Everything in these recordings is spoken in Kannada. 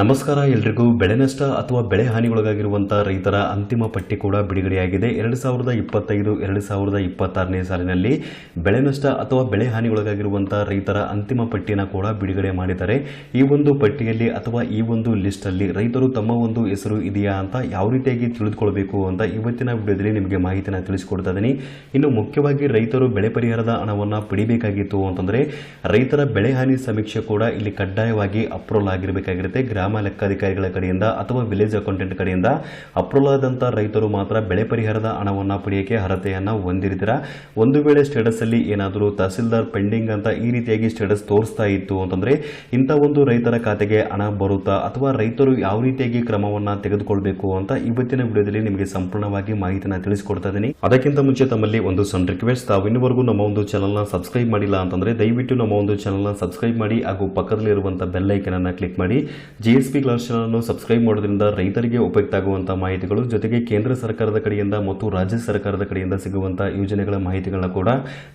ನಮಸ್ಕಾರ ಎಲ್ರಿಗೂ. ಬೆಳೆ ನಷ್ಟ ಅಥವಾ ಬೆಳೆ ಹಾನಿಗೊಳಗಾಗಿರುವಂತಹ ರೈತರ ಅಂತಿಮ ಪಟ್ಟಿ ಕೂಡ ಬಿಡುಗಡೆಯಾಗಿದೆ. ಎರಡು ಸಾವಿರದ ಇಪ್ಪತ್ತೈದು, ಎರಡು ಸಾವಿರದ ಇಪ್ಪತ್ತಾರನೇ ಸಾಲಿನಲ್ಲಿ ಬೆಳೆ ನಷ್ಟ ಅಥವಾ ಬೆಳೆ ಹಾನಿಗೊಳಗಾಗಿರುವಂತಹ ರೈತರ ಅಂತಿಮ ಪಟ್ಟಿಯನ್ನು ಕೂಡ ಬಿಡುಗಡೆ ಮಾಡಿದ್ದಾರೆ. ಈ ಒಂದು ಪಟ್ಟಿಯಲ್ಲಿ ಅಥವಾ ಈ ಒಂದು ಲಿಸ್ಟಲ್ಲಿ ರೈತರು ತಮ್ಮ ಒಂದು ಹೆಸರು ಇದೆಯಾ ಅಂತ ಯಾವ ರೀತಿಯಾಗಿ ತಿಳಿದುಕೊಳ್ಬೇಕು ಅಂತ ಇವತ್ತಿನ ವಿಡಿಯೋದಲ್ಲಿ ನಿಮಗೆ ಮಾಹಿತಿನ ತಿಳಿಸಿಕೊಡ್ತಾ ಇದ್ದೀನಿ. ಇನ್ನು ಮುಖ್ಯವಾಗಿ ರೈತರು ಬೆಳೆ ಪರಿಹಾರದ ಹಣವನ್ನು ಪಡಿಬೇಕಾಗಿತ್ತು ಅಂತಂದ್ರೆ ರೈತರ ಬೆಳೆ ಹಾನಿ ಸಮೀಕ್ಷೆ ಕೂಡ ಇಲ್ಲಿ ಕಡ್ಡಾಯವಾಗಿ ಅಪ್ರೂವಲ್ ಆಗಿರಬೇಕಾಗಿರುತ್ತೆ. ಲೆಕ್ಕಾಧಿಕಾರಿಗಳ ಕಡೆಯಿಂದ ಅಥವಾ ವಿಲೇಜ್ ಅಕೌಂಟೆಂಟ್ ಕಡೆಯಿಂದ ಅಪ್ರೂವಲ್ ಆದಂಥ ರೈತರು ಮಾತ್ರ ಬೆಳೆ ಪರಿಹಾರದ ಹಣವನ್ನು ಪಡೆಯೋಕ್ಕೆ ಅರ್ಹತೆಯನ್ನು ಹೊಂದಿರ್ತೀರಾ? ಒಂದು ವೇಳೆ ಸ್ಟೇಟಸ್ ಅಲ್ಲಿ ಏನಾದರೂ ತಹಸೀಲ್ದಾರ್ ಪೆಂಡಿಂಗ್ ಅಂತ ಈ ರೀತಿಯಾಗಿ ಸ್ಟೇಟಸ್ ತೋರಿಸ್ತಾ ಇತ್ತು ಅಂತಂದ್ರೆ ಇಂಥ ಒಂದು ರೈತರ ಖಾತೆಗೆ ಹಣ ಬರುತ್ತಾ ಅಥವಾ ರೈತರು ಯಾವ ರೀತಿಯಾಗಿ ಕ್ರಮವನ್ನ ತೆಗೆದುಕೊಳ್ಬೇಕು ಅಂತ ಇವತ್ತಿನ ವಿಡಿಯೋದಲ್ಲಿ ನಿಮಗೆ ಸಂಪೂರ್ಣವಾಗಿ ಮಾಹಿತಿನ ತಿಳಿಸಿಕೊಡ್ತಾ ಇದ್ದೀನಿ. ಅದಕ್ಕಿಂತ ಮುಂಚೆ ತಮ್ಮಲ್ಲಿ ಒಂದು ಸಣ್ಣ ರಿಕ್ವೆಸ್ಟ್ ತಾವು ಇನ್ನುವರೆಗೂ ನಮ್ಮ ಒಂದು ಚಾನಲ್ನ ಸಬ್ಸ್ಕ್ರೈಬ್ ಮಾಡಿಲ್ಲ ಅಂತಂದ್ರೆ ದಯವಿಟ್ಟು ನಮ್ಮ ಒಂದು ಚಾನಲ್ನ ಸಬ್ಸ್ಕ್ರೈಬ್ ಮಾಡಿ ಹಾಗೂ ಪಕ್ಕದಲ್ಲಿರುವಂತಹ ಬೆಲ್ ಐಕನ್ ಅನ್ನ ಕ್ಲಿಕ್ ಮಾಡಿ. ಜಿ ಎಸ್ ಪಿ ಕ್ಲಾಸ್ ಚಾನಲನ್ನು ಸಬ್ಸ್ಕ್ರೈಬ್ ಮಾಡೋದ್ರಿಂದ ರೈತರಿಗೆ ಉಪಯುಕ್ತ ಆಗುವಂತಹ ಮಾಹಿತಿಗಳು, ಜೊತೆಗೆ ಕೇಂದ್ರ ಸರ್ಕಾರದ ಕಡೆಯಿಂದ ಮತ್ತು ರಾಜ್ಯ ಸರ್ಕಾರದ ಕಡೆಯಿಂದ ಸಿಗುವಂತಹ ಯೋಜನೆಗಳ ಮಾಹಿತಿಗಳನ್ನ ಕೂಡ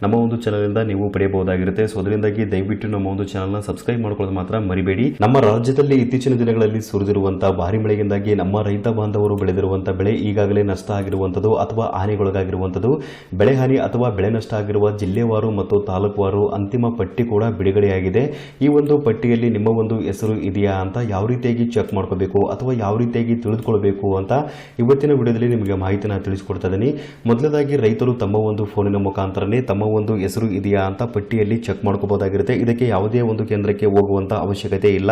ನಮ್ಮ ಒಂದು ಚಾನಲ್ನಿಂದ ನೀವು ಪಡೆಯಬಹುದಾಗಿರುತ್ತೆ. ಸೊ ಅದರಿಂದಾಗಿ ದಯವಿಟ್ಟು ನಮ್ಮ ಒಂದು ಚಾನಲ್ನ ಸಬ್ಸ್ಕ್ರೈಬ್ ಮಾಡ್ಕೊಳ್ಳೋದು ಮಾತ್ರ ಮರಿಬೇಡಿ. ನಮ್ಮ ರಾಜ್ಯದಲ್ಲಿ ಇತ್ತೀಚಿನ ದಿನಗಳಲ್ಲಿ ಸುರಿದಿರುವಂತಹ ಭಾರಿ ಮಳೆಯಿಂದಾಗಿ ನಮ್ಮ ರೈತ ಬಾಂಧವರು ಬೆಳೆದಿರುವಂತಹ ಬೆಳೆ ಈಗಾಗಲೇ ನಷ್ಟ ಆಗಿರುವಂಥದ್ದು ಅಥವಾ ಹಾನಿಗೊಳಗಾಗಿರುವಂಥದ್ದು ಬೆಳೆ ಹಾನಿ ಅಥವಾ ಬೆಳೆ ನಷ್ಟ ಆಗಿರುವ ಜಿಲ್ಲೆವಾರು ಮತ್ತು ತಾಲೂಕುವಾರು ಅಂತಿಮ ಪಟ್ಟಿ ಕೂಡ ಬಿಡುಗಡೆಯಾಗಿದೆ. ಈ ಒಂದು ಪಟ್ಟಿಯಲ್ಲಿ ನಿಮ್ಮ ಒಂದು ಹೆಸರು ಇದೆಯಾ ಅಂತ ಯಾವ ರೀತಿಯಾಗಿ ಚೆಕ್ ಮಾಡ್ಕೋಬೇಕು ಅಥವಾ ಯಾವ ರೀತಿಯಾಗಿ ತಿಳಿದುಕೊಳ್ಬೇಕು ಅಂತ ಇವತ್ತಿನ ವಿಡಿಯೋದಲ್ಲಿ ನಿಮಗೆ ಮಾಹಿತಿನ ತಿಳಿಸ್ಕೊಡ್ತಾ ಇದ್ದೀನಿ. ಮೊದಲದಾಗಿ ರೈತರು ತಮ್ಮ ಒಂದು ಫೋನಿನ ಮುಖಾಂತರನೇ ತಮ್ಮ ಒಂದು ಹೆಸರು ಇದೆಯಾ ಅಂತ ಪಟ್ಟಿಯಲ್ಲಿ ಚೆಕ್ ಮಾಡ್ಕೋಬಹುದಾಗಿರುತ್ತೆ. ಇದಕ್ಕೆ ಯಾವುದೇ ಒಂದು ಕೇಂದ್ರಕ್ಕೆ ಹೋಗುವಂತ ಅವಶ್ಯಕತೆ ಇಲ್ಲ.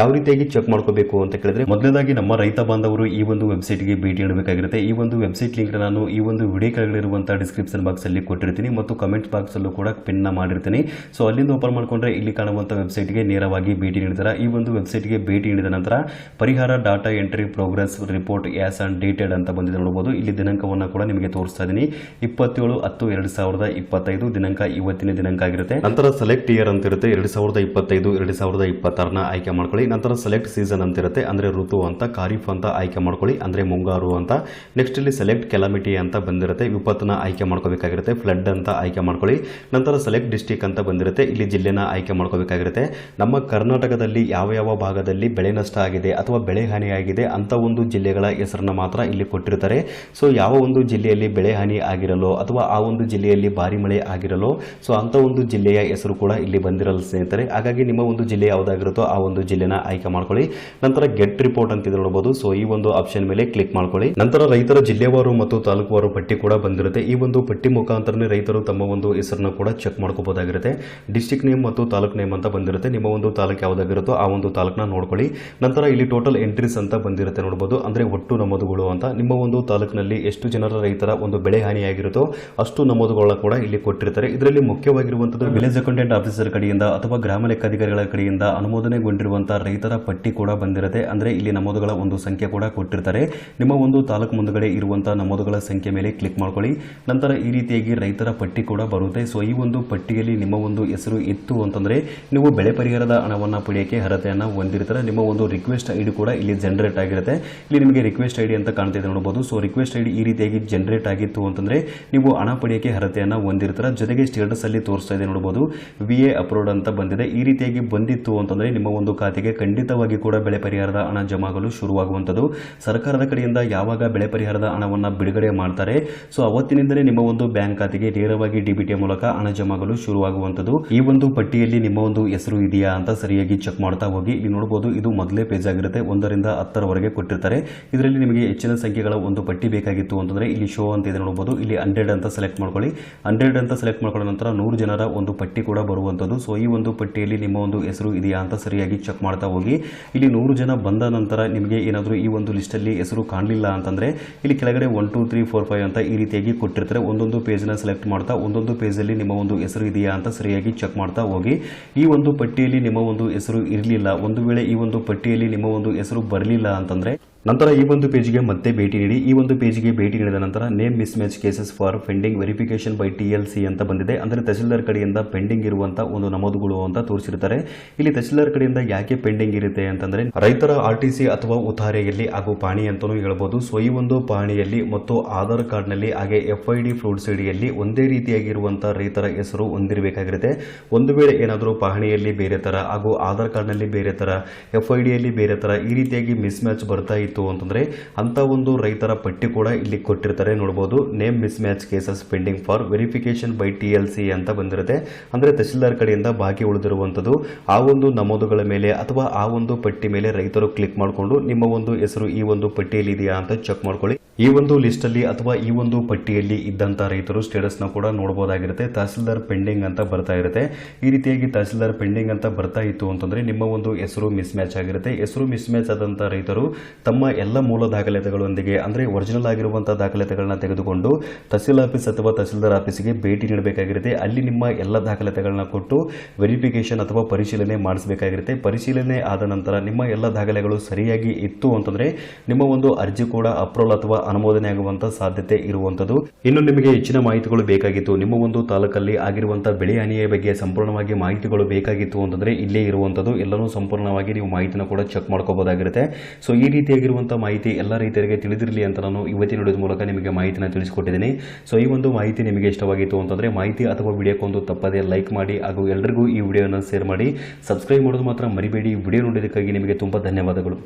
ಯಾವ ರೀತಿಯಾಗಿ ಚೆಕ್ ಮಾಡ್ಕೋಬೇಕು ಅಂತ ಕೇಳಿದ್ರೆ ಮೊದಲನೇದಾಗಿ ನಮ್ಮ ರೈತ ಬಾಂಧವರು ಈ ಒಂದು ವೆಬ್ಸೈಟ್ಗೆ ಭೇಟಿ ನೀಡಬೇಕಾಗಿರುತ್ತೆ. ಈ ಒಂದು ವೆಬ್ಸೈಟ್ ಲಿಂಕ್ ನಾನು ಈ ಒಂದು ವಿಡಿಯೋ ಕೆಳಗಿರುವಂತಹ ಡಿಸ್ಕ್ರಿಪ್ಷನ್ ಬಾಕ್ಸ್ ಅಲ್ಲಿ ಕೊಟ್ಟಿರ್ತೀನಿ ಮತ್ತು ಕಮೆಂಟ್ ಬಾಕ್ಸ್ ಅಲ್ಲೂ ಕೂಡ ಪಿನ್ ಮಾಡಿರ್ತೀನಿ. ಸೊ ಅಲ್ಲಿಂದ ಓಪನ್ ಮಾಡಿಕೊಂಡ್ರೆ ಇಲ್ಲಿ ಕಾಣುವಂತ ವೆಬ್ಸೈಟ್ಗೆ ನೇರವಾಗಿ ಭೇಟಿ ನೀಡ್ತಾರೆ. ಈ ಒಂದು ವೆಬ್ಸೈಟ್ಗೆ ಭೇಟಿ ನೀಡಿದ ನಂತರ ಪರಿಹಾರ data entry progress report as and dated ಅಂತ ಬಂದಿದೆ ನೋಡಬಹುದು. ಇಲ್ಲಿ ದಿನಾಂಕವನ್ನು ಕೂಡ ನಿಮಗೆ ತೋರಿಸ್ತಾ ಇದ್ದೀನಿ. ಇಪ್ಪತ್ತೇಳು ಹತ್ತು ಎರಡು ಸಾವಿರದ ಇಪ್ಪತ್ತೈದು ದಿನಾಂಕ ಇವತ್ತಿನ ದಿನಾಂಕ ಆಗಿರುತ್ತೆ. ನಂತರ ಸೆಲೆಕ್ಟ್ ಇಯರ್ ಅಂತ ಇರುತ್ತೆ. ಎರಡು ಸಾವಿರದ ಇಪ್ಪತ್ತೈದು, ಎರಡು ಸಾವಿರದ ಇಪ್ಪತ್ತಾರನ ಆಯ್ಕೆ ಮಾಡ್ಕೊಳ್ಳಿ. ನಂತರ ಸೆಲೆಕ್ಟ್ ಸೀಸನ್ ಅಂತ ಇರುತ್ತೆ. ಅಂದ್ರೆ ಋತು ಅಂತ, ಖಾರಿಫ್ ಅಂತ ಆಯ್ಕೆ ಮಾಡ್ಕೊಳ್ಳಿ. ಅಂದ್ರೆ ಮುಂಗಾರು ಅಂತ. ನೆಕ್ಸ್ಟ್ ಇಲ್ಲಿ ಸೆಲೆಕ್ಟ್ ಕೆಲಾಮಿಟಿ ಅಂತ ಬಂದಿರುತ್ತೆ. ವಿಪತ್ತನ ಆಯ್ಕೆ ಮಾಡ್ಕೋಬೇಕಾಗಿರುತ್ತೆ. ಫ್ಲಡ್ ಅಂತ ಆಯ್ಕೆ ಮಾಡ್ಕೊಳ್ಳಿ. ನಂತರ ಸೆಲೆಕ್ಟ್ ಡಿಸ್ಟಿಕ್ ಅಂತ ಬಂದಿರುತ್ತೆ. ಇಲ್ಲಿ ಜಿಲ್ಲೆನ ಆಯ್ಕೆ ಮಾಡ್ಕೋಬೇಕಾಗಿರುತ್ತೆ. ನಮ್ಮ ಕರ್ನಾಟಕದಲ್ಲಿ ಯಾವ ಯಾವ ಭಾಗದಲ್ಲಿ ಬೆಳೆ ನಷ್ಟ ಆಗಿದೆ ಅಥವಾ ಬೆಳೆ ಹಾನಿಯಾಗಿದೆ ಅಂತ ಒಂದು ಜಿಲ್ಲೆಗಳ ಹೆಸರನ್ನು ಮಾತ್ರ ಇಲ್ಲಿ ಕೊಟ್ಟಿರ್ತಾರೆ. ಸೊ ಯಾವ ಒಂದು ಜಿಲ್ಲೆಯಲ್ಲಿ ಬೆಳೆ ಹಾನಿ ಆಗಿರಲೋ ಅಥವಾ ಆ ಒಂದು ಜಿಲ್ಲೆಯಲ್ಲಿ ಭಾರಿ ಮಳೆ ಆಗಿರಲೋ ಸೊ ಅಂತ ಒಂದು ಜಿಲ್ಲೆಯ ಹೆಸರು ಕೂಡ ಇಲ್ಲಿ ಬಂದಿರಲ್ಲ ಸ್ನೇಹಿತರೆ. ಹಾಗಾಗಿ ನಿಮ್ಮ ಒಂದು ಜಿಲ್ಲೆ ಯಾವುದಾಗಿರುತ್ತೋ ಆ ಒಂದು ಜಿಲ್ಲೆನ ಆಯ್ಕೆ ಮಾಡ್ಕೊಳ್ಳಿ. ನಂತರ ಗೆಟ್ ರಿಪೋರ್ಟ್ ಅಂತ ನೋಡಬಹುದು ಸೊ ಈ ಒಂದು ಆಪ್ಷನ್ ಮೇಲೆ ಕ್ಲಿಕ್ ಮಾಡ್ಕೊಳ್ಳಿ. ನಂತರ ರೈತರ ಜಿಲ್ಲೆವಾರು ಮತ್ತು ತಾಲೂಕುವಾರು ಪಟ್ಟಿ ಕೂಡ ಬಂದಿರುತ್ತೆ. ಈ ಒಂದು ಪಟ್ಟಿ ಮುಖಾಂತರನೇ ರೈತರು ತಮ್ಮ ಒಂದು ಹೆಸರನ್ನು ಕೂಡ ಚೆಕ್ ಮಾಡ್ಕೋಬಹುದಾಗಿರುತ್ತೆ. ಡಿಸ್ಟಿಕ್ ನೇಮ್ ಮತ್ತು ತಾಲೂಕ್ ನೇಮ್ ಅಂತ ಬಂದಿರುತ್ತೆ. ನಿಮ್ಮ ಒಂದು ತಾಲೂಕು ಯಾವುದಾಗಿರುತ್ತೋ ಆ ಒಂದು ತಾಲೂಕನ್ನ ನೋಡ್ಕೊಳ್ಳಿ. ನಂತರ ಇಲ್ಲಿ ಟೋಟಲ್ ಎಂಟ್ರೀಸ್ ಅಂತ ಬಂದಿರುತ್ತೆ ನೋಡಬಹುದು ಅಂದ್ರೆ ಒಟ್ಟು ನಮೂದುಗಳು ಅಂತ. ನಿಮ್ಮ ಒಂದು ತಾಲೂಕಿನಲ್ಲಿ ಎಷ್ಟು ಜನರ ರೈತರ ಒಂದು ಬೆಳೆ ಹಾನಿಯಾಗಿರುತ್ತೋ ಅಷ್ಟು ನಮೂದುಗಳನ್ನ ಕೂಡ ಇಲ್ಲಿ ಕೊಟ್ಟಿರ್ತಾರೆ. ಇದರಲ್ಲಿ ಮುಖ್ಯವಾಗಿರುವಂತದ್ದು ವಿಲೇಜ್ ಅಕೌಂಟೆಂಟ್ ಆಫೀಸರ್ ಕಡೆಯಿಂದ ಅಥವಾ ಗ್ರಾಮ ಲೆಕ್ಕಾಧಿಕಾರಿಗಳ ಕಡೆಯಿಂದ ಅನುಮೋದನೆಗೊಂಡಿರುವಂತಹ ರೈತರ ಪಟ್ಟಿ ಕೂಡ ಬಂದಿರುತ್ತೆ. ಅಂದ್ರೆ ಇಲ್ಲಿ ನಮೂದುಗಳ ಒಂದು ಸಂಖ್ಯೆ ಕೂಡ ಕೊಟ್ಟಿರ್ತಾರೆ. ನಿಮ್ಮ ಒಂದು ತಾಲೂಕು ಮುಂದುಗಡೆ ಇರುವಂತಹ ನಮೂದುಗಳ ಸಂಖ್ಯೆ ಮೇಲೆ ಕ್ಲಿಕ್ ಮಾಡ್ಕೊಳ್ಳಿ. ನಂತರ ಈ ರೀತಿಯಾಗಿ ರೈತರ ಪಟ್ಟಿ ಕೂಡ ಬರುತ್ತೆ. ಸೊ ಈ ಒಂದು ಪಟ್ಟಿಯಲ್ಲಿ ನಿಮ್ಮ ಒಂದು ಹೆಸರು ಇತ್ತು ಅಂತಂದ್ರೆ ನೀವು ಬೆಳೆ ಪರಿಹಾರದ ಹಣವನ್ನು ಪಡೆಯಕ್ಕೆ ಅರ್ಹತೆಯನ್ನು ಹೊಂದಿರ್ತಾರೆ. ನಿಮ್ಮ ಒಂದು ರಿಕ್ವೆಸ್ಟ್ ಐ ಡಿ ಕೂಡ ಇಲ್ಲಿ ಜನರೇಟ್ ಆಗಿರುತ್ತೆ. ಇಲ್ಲಿ ನಿಮಗೆ ರಿಕ್ವೆಸ್ಟ್ ಐ ಡಿ ಅಂತ ಕಾಣ್ತಿದೆ ನೋಡಬಹುದು ಸೊ ರಿಕ್ವೆಸ್ಟ್ ಐ ಡಿ ಈ ರೀತಿಯಾಗಿ ಜನರೇಟ್ ಆಗಿತ್ತು ಅಂತಂದ್ರೆ ನೀವು ಹಣ ಪಡೆಯೋಕೆ ಅರ್ಹತೆಯನ್ನು ಹೊಂದಿರ್ತಾರೆ. ಜೊತೆಗೆ ಸ್ಟೇಟಸ್ ಅಲ್ಲಿ ತೋರಿಸ್ತಾ ಇದೆ ನೋಡಬಹುದು ವಿ ಎ ಅಪ್ರೋಡ್ ಅಂತ ಬಂದಿದೆ. ಈ ರೀತಿಯಾಗಿ ಬಂದಿತ್ತು ಅಂತಂದ್ರೆ ನಿಮ್ಮ ಒಂದು ಖಾತೆಗೆ ಖಂಡಿತವಾಗಿ ಕೂಡ ಬೆಳೆ ಪರಿಹಾರದ ಹಣ ಜಮಾಗಲು ಶುರುವಾಗುವಂಥದ್ದು. ಸರ್ಕಾರದ ಕಡೆಯಿಂದ ಯಾವಾಗ ಬೆಳೆ ಪರಿಹಾರದ ಹಣವನ್ನು ಬಿಡುಗಡೆ ಮಾಡ್ತಾರೆ. ಸೊ ಅವತ್ತಿನಿಂದಲೇ ನಿಮ್ಮ ಒಂದು ಬ್ಯಾಂಕ್ ಖಾತೆಗೆ ನೇರವಾಗಿ ಡಿಬಿಟಿ ಮೂಲಕ ಹಣ ಜಮಾಗಲು ಶುರುವಾಗುವಂಥದ್ದು. ಈ ಒಂದು ಪಟ್ಟಿಯಲ್ಲಿ ನಿಮ್ಮ ಒಂದು ಹೆಸರು ಇದೆಯಾ ಅಂತ ಸರಿಯಾಗಿ ಚೆಕ್ ಮಾಡ್ತಾ ಹೋಗಿ. ಇಲ್ಲಿ ನೋಡಬಹುದು ಇದು ಮೊದಲೇ ಪೇಜ್ ಆಗಿರುತ್ತೆ. ಒಂದರಿಂದ ಹತ್ತರವರೆಗೆ ಕೊಟ್ಟಿರ್ತಾರೆ. ಇದರಲ್ಲಿ ನಿಮಗೆ ಹೆಚ್ಚಿನ ಸಂಖ್ಯೆಗಳ ಒಂದು ಪಟ್ಟಿ ಬೇಕಾಗಿತ್ತು ಅಂತಂದರೆ ಇಲ್ಲಿ ಶೋ ಅಂತ ಇದೆ ನೋಡ್ಬೋದು. ಇಲ್ಲಿ ಹಂಡ್ರೆಡ್ ಅಂತ ಸೆಲೆಕ್ಟ್ ಮಾಡ್ಕೊಳ್ಳಿ. ಹಂಡ್ರೆಡ್ ಅಂತ ಸೆಲೆಕ್ಟ್ ಮಾಡ್ಕೊಂಡ ನಂತರ ನೂರು ಜನರ ಒಂದು ಪಟ್ಟಿ ಕೂಡ ಬರುವಂಥದ್ದು. ಸೊ ಈ ಒಂದು ಪಟ್ಟಿಯಲ್ಲಿ ನಿಮ್ಮ ಒಂದು ಹೆಸರು ಇದೆಯಾ ಅಂತ ಸರಿಯಾಗಿ ಚೆಕ್ ಮಾಡ್ತಾ ಹೋಗಿ. ಇಲ್ಲಿ ನೂರು ಜನ ಬಂದ ನಂತರ ನಿಮಗೆ ಏನಾದರೂ ಈ ಒಂದು ಲಿಸ್ಟಲ್ಲಿ ಹೆಸರು ಕಾಣಲಿಲ್ಲ ಅಂತಂದ್ರೆ ಇಲ್ಲಿ ಕೆಳಗಡೆ one two three four five ಅಂತ ಈ ರೀತಿಯಾಗಿ ಕೊಟ್ಟಿರ್ತಾರೆ. ಒಂದೊಂದು ಪೇಜ್ನ ಸೆಲೆಕ್ಟ್ ಮಾಡ್ತಾ, ಒಂದೊಂದು ಪೇಜಲ್ಲಿ ನಿಮ್ಮ ಒಂದು ಹೆಸರು ಇದೆಯಾ ಅಂತ ಸರಿಯಾಗಿ ಚೆಕ್ ಮಾಡ್ತಾ ಹೋಗಿ. ಈ ಒಂದು ಪಟ್ಟಿಯಲ್ಲಿ ನಿಮ್ಮ ಒಂದು ಹೆಸರು ಇರಲಿಲ್ಲ. ಒಂದು ವೇಳೆ ಈ ಒಂದು ಪಟ್ಟಿಯಲ್ಲಿ ನಿಮ್ಮ ಒಂದು ಹೆಸರು ಬರಲಿಲ್ಲ ಅಂತಂದ್ರೆ ನಂತರ ಈ ಒಂದು ಪೇಜ್ಗೆ ಮತ್ತೆ ಭೇಟಿ ನೀಡಿ. ಈ ಒಂದು ಪೇಜ್ಗೆ ಭೇಟಿ ನೀಡಿದ ನಂತರ name mismatch cases for pending verification by T L C ಅಂತ ಬಂದಿದೆ. ಅಂದರೆ ತಹಸೀಲ್ದಾರ್ ಕಡೆಯಿಂದ ಪೆಂಡಿಂಗ್ ಇರುವಂತಹ ಒಂದು ನಮೂದುಗಳು ಅಂತ ತೋರಿಸಿರ್ತಾರೆ. ಇಲ್ಲಿ ತಹಸೀಲ್ದಾರ್ ಕಡೆಯಿಂದ ಯಾಕೆ ಪೆಂಡಿಂಗ್ ಇರುತ್ತೆ ಅಂತಂದ್ರೆ, ರೈತರ ಆರ್ ಟಿ ಅಥವಾ ಉತಾರೆಯಲ್ಲಿ ಹಾಗೂ ಪಾಣಿ ಅಂತಾನೂ ಹೇಳಬಹುದು ಸೊ, ಈ ಒಂದು ಪಾಣಿಯಲ್ಲಿ ಮತ್ತು ಆಧಾರ್ ಕಾರ್ಡ್ನಲ್ಲಿ ಹಾಗೆ ಎಫ್ ಐ ಡಿ ಫ್ರೂಟ್ಸ್ ಅಡಿಯಲ್ಲಿ ಒಂದೇ ರೀತಿಯಾಗಿರುವಂತಹ ರೈತರ ಹೆಸರು ಹೊಂದಿರಬೇಕಾಗಿರುತ್ತೆ. ಒಂದು ವೇಳೆ ಏನಾದರೂ ಪಹಣಿಯಲ್ಲಿ ಬೇರೆ ತರ ಹಾಗೂ ಆಧಾರ್ ಕಾರ್ಡ್ನಲ್ಲಿ ಬೇರೆ ತರ, ಎಫ್ ಐ ಡಿಯಲ್ಲಿ ಬೇರೆ ತರ ಈ ರೀತಿಯಾಗಿ ಮಿಸ್ ಮ್ಯಾಚ್ ಬರ್ತಾ ಇತ್ತು ಅಂತಂದ್ರೆ ಅಂತ ಒಂದು ರೈತರ ಪಟ್ಟಿ ಕೂಡ ಇಲ್ಲಿ ಕೊಟ್ಟಿರ್ತಾರೆ. ನೋಡಬಹುದು name mismatch cases pending for verification by T L C ಅಂತ ಬಂದಿರುತ್ತೆ. ಅಂದ್ರೆ ತಹಸೀಲ್ದಾರ್ ಕಡೆಯಿಂದ ಬಾಕಿ ಉಳಿದಿರುವಂತದ್ದು ಆ ಒಂದು ನಮೂದುಗಳ ಮೇಲೆ ಅಥವಾ ಆ ಒಂದು ಪಟ್ಟಿ ಮೇಲೆ ರೈತರು ಕ್ಲಿಕ್ ಮಾಡಿಕೊಂಡು ನಿಮ್ಮ ಒಂದು ಹೆಸರು ಈ ಒಂದು ಪಟ್ಟಿಯಲ್ಲಿ ಇದೆಯಾ ಅಂತ ಚೆಕ್ ಮಾಡ್ಕೊಳ್ಳಿ. ಈ ಒಂದು ಲಿಸ್ಟ್ ಅಲ್ಲಿ ಅಥವಾ ಈ ಒಂದು ಪಟ್ಟಿಯಲ್ಲಿ ಇದ್ದಂತ ರೈತರು ಸ್ಟೇಟಸ್ನ ಕೂಡ ನೋಡಬಹುದಾಗಿರುತ್ತೆ ತಹಸೀಲ್ದಾರ್ ಪೆಂಡಿಂಗ್ ಅಂತ ಬರ್ತಾ ಇರುತ್ತೆ. ಈ ರೀತಿಯಾಗಿ ತಹಸೀಲ್ದಾರ್ ಪೆಂಡಿಂಗ್ ಅಂತ ಬರ್ತಾ ಇತ್ತು ಅಂತಂದ್ರೆ ನಿಮ್ಮ ಒಂದು ಹೆಸರು ಮಿಸ್ ಮ್ಯಾಚ್ ಆಗಿರುತ್ತೆ. ಹೆಸರು ಮಿಸ್ ಮ್ಯಾಚ್ ಆದಂತ ರೈತರು ತಮ್ಮ ಎಲ್ಲ ಮೂಲ ದಾಖಲಾತಿಗಳೊಂದಿಗೆ, ಅಂದ್ರೆ ಒರಿಜಿನಲ್ ಆಗಿರುವಂತಹ ದಾಖಲಾತಿಗಳನ್ನ ತೆಗೆದುಕೊಂಡು ತಹಸೀಲ್ ಆಫೀಸ್ ಅಥವಾ ತಹಸೀಲ್ದಾರ್ ಆಫೀಸಿಗೆ ಭೇಟಿ ನೀಡಬೇಕಾಗಿರುತ್ತೆ. ಅಲ್ಲಿ ನಿಮ್ಮ ಎಲ್ಲ ದಾಖಲಾತಿಗಳನ್ನ ಕೊಟ್ಟು ವೆರಿಫಿಕೇಶನ್ ಅಥವಾ ಪರಿಶೀಲನೆ ಮಾಡಿಸಬೇಕಾಗಿರುತ್ತೆ. ಪರಿಶೀಲನೆ ಆದ ನಂತರ ನಿಮ್ಮ ಎಲ್ಲ ದಾಖಲೆಗಳು ಸರಿಯಾಗಿ ಇತ್ತು ಅಂತಂದ್ರೆ ನಿಮ್ಮ ಒಂದು ಅರ್ಜಿ ಕೂಡ ಅಪ್ರೂವಲ್ ಅಥವಾ ಅನುಮೋದನೆ ಆಗುವಂತ ಸಾಧ್ಯತೆ ಇರುವಂತದ್ದು ಇನ್ನು ನಿಮಗೆ ಹೆಚ್ಚಿನ ಮಾಹಿತಿಗಳು ಬೇಕಾಗಿತ್ತು. ನಿಮ್ಮ ಒಂದು ತಾಲೂಕಲ್ಲಿ ಆಗಿರುವಂತಹ ಬೆಳೆ ಹಾನಿಯ ಬಗ್ಗೆ ಸಂಪೂರ್ಣವಾಗಿ ಮಾಹಿತಿಗಳು ಬೇಕಾಗಿತ್ತು ಅಂತಂದ್ರೆ ಇಲ್ಲೇ ಇರುವಂಥದ್ದು. ಎಲ್ಲನೂ ಸಂಪೂರ್ಣವಾಗಿ ನೀವು ಮಾಹಿತಿನ ಕೂಡ ಚೆಕ್ ಮಾಡ್ಕೋಬಹುದಾಗಿರುತ್ತೆ ಸೊ ಈ ರೀತಿಯಾಗಿರುವಂತಹ ಮಾಹಿತಿ ಎಲ್ಲ ರೈತರಿಗೆ ತಿಳಿದಿರಲಿ ಅಂತ ನಾನು ಇವತ್ತಿನ ವಿಡಿಯೋದ ಮೂಲಕ ನಿಮಗೆ ಮಾಹಿತಿನ ತಿಳಿಸಿಕೊಟ್ಟಿದ್ದೀನಿ. ಸೊ ಈ ಒಂದು ಮಾಹಿತಿ ನಿಮಗೆ ಇಷ್ಟವಾಗಿತ್ತು ಅಂತಂದರೆ ಮಾಹಿತಿ ಅಥವಾ ವಿಡಿಯೋಕ್ಕೊಂದು ತಪ್ಪದೆ ಲೈಕ್ ಮಾಡಿ ಹಾಗೂ ಎಲ್ಲರಿಗೂ ಈ ವಿಡಿಯೋನ ಶೇರ್ ಮಾಡಿ. ಸಬ್ಸ್ಕ್ರೈಬ್ ಮಾಡೋದು ಮಾತ್ರ ಮರಿಬೇಡಿ. ವಿಡಿಯೋ ನೋಡೋದಕ್ಕಾಗಿ ನಿಮಗೆ ತುಂಬ ಧನ್ಯವಾದಗಳು.